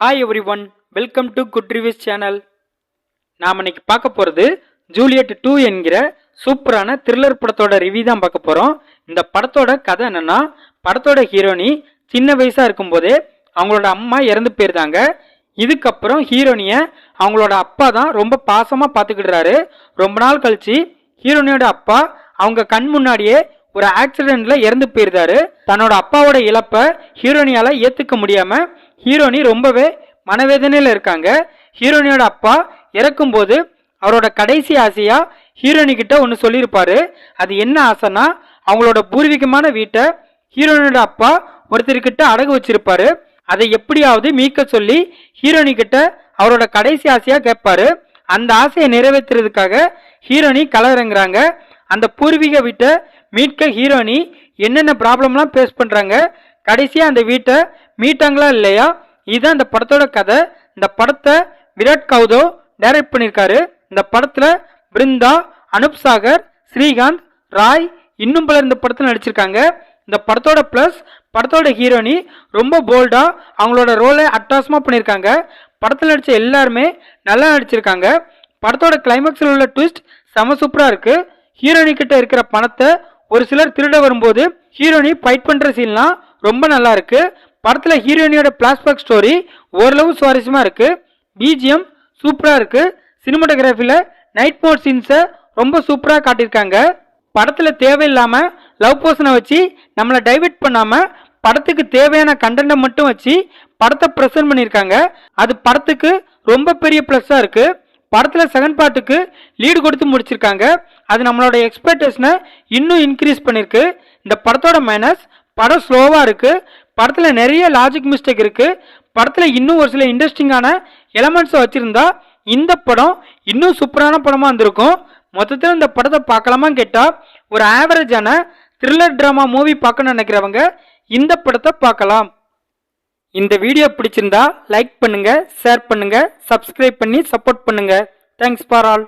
Hi everyone welcome to good reviews channel நாம் இன்னைக்கு பார்க்க போகிறது ஜூலியட் டூ என்கிற சூப்பரான த்ரில்லர் படத்தோட ரிவ்யூ தான் பார்க்க போகிறோம் இந்த படத்தோட கதை என்னென்னா படத்தோட ஹீரோனி சின்ன வயசாக இருக்கும்போதே அவங்களோட அம்மா இறந்து போயிருந்தாங்க. இதுக்கப்புறம் ஹீரோனியை அவங்களோட அப்பா தான் ரொம்ப பாசமாக பார்த்துக்கிடுறாரு. ரொம்ப நாள் கழித்து ஹீரோனியோட அப்பா அவங்க கண் முன்னாடியே ஒரு ஆக்சிடெண்ட்டில் இறந்து போயிருந்தாரு. தன்னோட அப்பாவோட இழப்பை ஹீரோனியால ஏத்துக்க முடியாம ஹீரோனி ரொம்பவே மனவேதனையில் இருக்காங்க. ஹீரோனியோட அப்பா இறக்கும்போது அவரோட கடைசி ஆசையா ஹீரோனி கிட்ட ஒன்று சொல்லியிருப்பாரு. அது என்ன ஆசைனா அவங்களோட பூர்வீகமான வீட்டை ஹீரோனியோட அப்பா ஒருத்தர்கிட்ட அடகு வச்சிருப்பாரு. அதை எப்படியாவது மீட்க சொல்லி ஹீரோனி கிட்ட அவரோட கடைசி ஆசையா கேட்பாரு. அந்த ஆசையை நிறைவேற்றுறதுக்காக ஹீரோனி களமிறங்குறாங்க. அந்த பூர்வீக வீட்டை மீட்க ஹீரோனி என்னென்ன ப்ராப்ளம்லாம் ஃபேஸ் பண்ணுறாங்க கடைசியாக அந்த வீட்டை மீட்டாங்களா இல்லையா? இதுதான் இந்த படத்தோட கதை. இந்த படத்தை விராட் கௌதோ டைரக்ட் பண்ணியிருக்காரு. இந்த படத்தில் பிருந்தா அனுப் சாகர் ஸ்ரீகாந்த் ராய் இன்னும் பலர் இந்த படத்தில் நடிச்சிருக்காங்க. இந்த படத்தோட ப்ளஸ் படத்தோட ஹீரோனி ரொம்ப போல்டாக அவங்களோட ரோலை அட்டாசமாக பண்ணியிருக்காங்க. படத்தில் நடித்த எல்லாருமே நல்லா நடிச்சிருக்காங்க. படத்தோட கிளைமேக்ஸில் உள்ள ட்விஸ்ட் செம சூப்பராக இருக்குது ஹீரோனி கிட்ட இருக்கிற பணத்தை ஒரு சிலர் திருட வரும்போது ஹீரோனி ஃபைட் பண்ணுற சீன்லாம் ரொம்ப நல்லா இருக்குது படத்தில் ஹீரோயினியோட பிளாஷ்பேக் ஸ்டோரி ஓரளவு சுவாரஸ்யமாக இருக்குது பிஜிஎம் சூப்பராக இருக்குது சினிமாட்டோகிராஃபியில் நைட் மோட் சீன்ஸை ரொம்ப சூப்பராக காட்டியிருக்காங்க. படத்தில் தேவையில்லாமல் லவ் போர்ஷனை வச்சு நம்மளை டைவெர்ட் பண்ணாமல் படத்துக்கு தேவையான கண்டென்ட்டை மட்டும் வச்சு படத்தை ப்ரெசென்ட் பண்ணியிருக்காங்க. அது படத்துக்கு ரொம்ப பெரிய ப்ளஸ்ஸாக இருக்குது படத்தில் செகண்ட் பார்ட்டுக்கு லீடு கொடுத்து முடிச்சிருக்காங்க. அது நம்மளோட எக்ஸ்பெக்டேஷனை இன்னும் இன்க்ரீஸ் பண்ணியிருக்கு. இந்த படத்தோட மைனஸ் படம் ஸ்லோவாக இருக்குது படத்தில் நிறைய லாஜிக் மிஸ்டேக் இருக்குது படத்தில் இன்னும் ஒரு சில இன்ட்ரெஸ்டிங்கான எலமெண்ட்ஸை வச்சுருந்தா இந்த படம் இன்னும் சூப்பரான படமாக இருந்திருக்கும். மொத்தத்தில் இந்த படத்தை பார்க்கலாமா கேட்டால் ஒரு ஆவரேஜான த்ரில்லர் ட்ராமா மூவி பார்க்கணும்னு நினைக்கிறவங்க இந்த படத்தை பார்க்கலாம். இந்த வீடியோ பிடிச்சிருந்தா லைக் பண்ணுங்கள் ஷேர் பண்ணுங்கள் சப்ஸ்கிரைப் பண்ணி சப்போர்ட் பண்ணுங்கள் தேங்க்ஸ் ஃபார் ஆல்